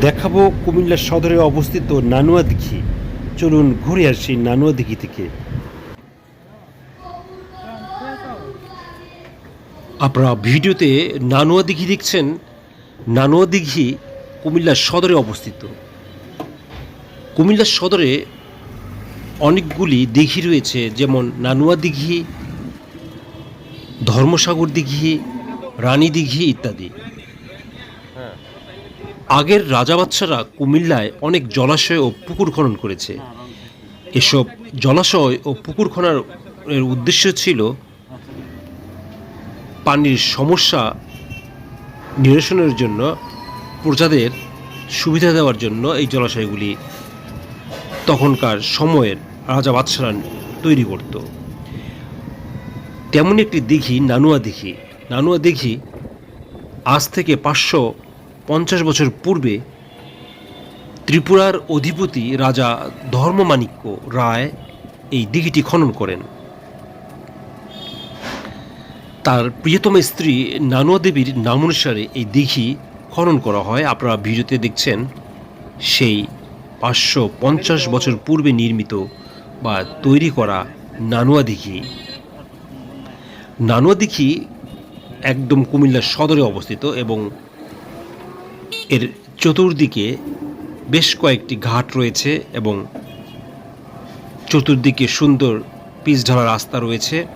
দেখাবো কুমিল্লা সদরে অবস্থিত নানুয়া দিঘি। চলুন ঘুরে আসি নানুয়া দিঘি থেকে। আপনারা ভিডিওতে নানুয়া দিঘি দেখছেন। নানুয়া দিঘি কুমিল্লা সদরে অবস্থিত। কুমিল্লা সদরে অনেকগুলি দিঘি রয়েছে, যেমন নানুয়া দিঘি, ধর্মসাগর দিঘি, রানী দিঘি ইত্যাদি। আগের রাজা বাচ্চারা কুমিল্লায় অনেক জলাশয় ও পুকুর খনন করেছে। এসব জলাশয় ও পুকুর খনার উদ্দেশ্য ছিল পানির সমস্যা নিরসনের জন্য, প্রজাদের সুবিধা দেওয়ার জন্য এই জলাশয়গুলি তখনকার সময়ের রাজা বাদশারা তৈরি করত। তেমন একটি দিঘি, নানুয়া দিঘি। নানুয়া দিঘি আজ থেকে পাঁচশো পঞ্চাশ বছর পূর্বে ত্রিপুরার অধিপতি রাজা ধর্মমাণিক্য রায় এই দিঘিটি খনন করেন। তার প্রিয়তম স্ত্রী নানুয়া দেবীর নাম অনুসারে এই দিঘি খনন করা হয়। আপনারা ভিডিওতে দেখছেন সেই পাঁচশো পঞ্চাশ বছর পূর্বে নির্মিত বা তৈরি করা নানুয়া দিঘি। নানুয়া দিঘি একদম কুমিল্লার সদরে অবস্থিত এবং এর চতুর্দিকে বেশ কয়েকটি ঘাট রয়েছে এবং চতুর্দিকে সুন্দর পিচ ঢালা রাস্তা রয়েছে।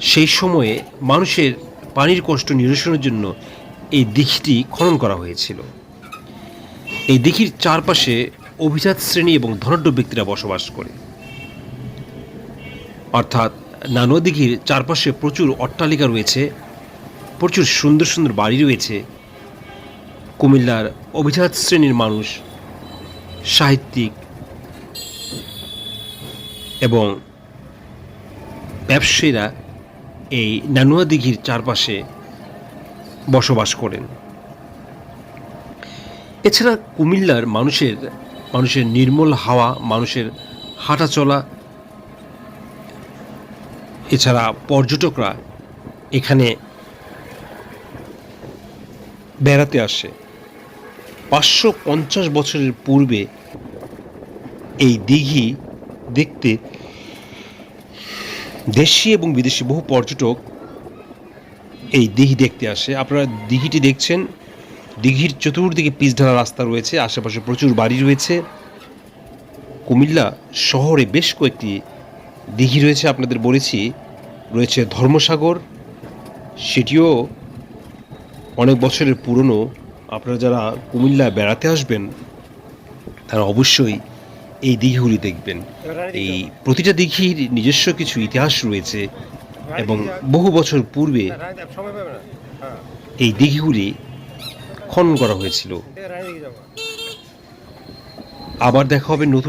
সেই সময়ে মানুষের পানির কষ্ট নিরসনের জন্য এই দিঘিটি খনন করা হয়েছিল। এই দিঘির চারপাশে অভিজাত শ্রেণি এবং ধনাঢ্য ব্যক্তিরা বসবাস করে। অর্থাৎ নানুয়া দিঘির চারপাশে প্রচুর অট্টালিকা রয়েছে প্রচুর সুন্দর সুন্দর বাড়ি রয়েছে। কুমিল্লার অভিজাত শ্রেণির মানুষ, সাহিত্যিক এবং ব্যবসায়ীরা এই নানুয়া দিঘির চারপাশে বসবাস করেন। এছাড়া কুমিল্লার মানুষের মানুষের নির্মল হাওয়া, মানুষের হাঁটা চলা, এছাড়া পর্যটকরা এখানে বেড়াতে আসে। পাঁচশো পঞ্চাশ বছরের পূর্বে এই দিঘি দেখতে দেশি এবং বিদেশি বহু পর্যটক এই দিঘি দেখতে আসে। আপনারা দিঘিটি দেখছেন। দিঘির চতুর্দিকে পিচ ঢালা রাস্তা রয়েছে, আশেপাশে প্রচুর বাড়ি রয়েছে। কুমিল্লা শহরে বেশ কয়েকটি দিঘি রয়েছে, আপনাদের বলেছি। রয়েছে ধর্মসাগর, সেটিও অনেক বছরের পুরনো আপনারা যারা কুমিল্লা বেড়াতে আসবেন, তারা অবশ্যই এই দিঘিগুলি দেখবেন। এই প্রতিটা দিঘির নিজস্ব কিছু ইতিহাস রয়েছে এবং বহু বছর পূর্বে এই দিঘিগুলি খনন করা হয়েছিল। আবার দেখা হবে নতুন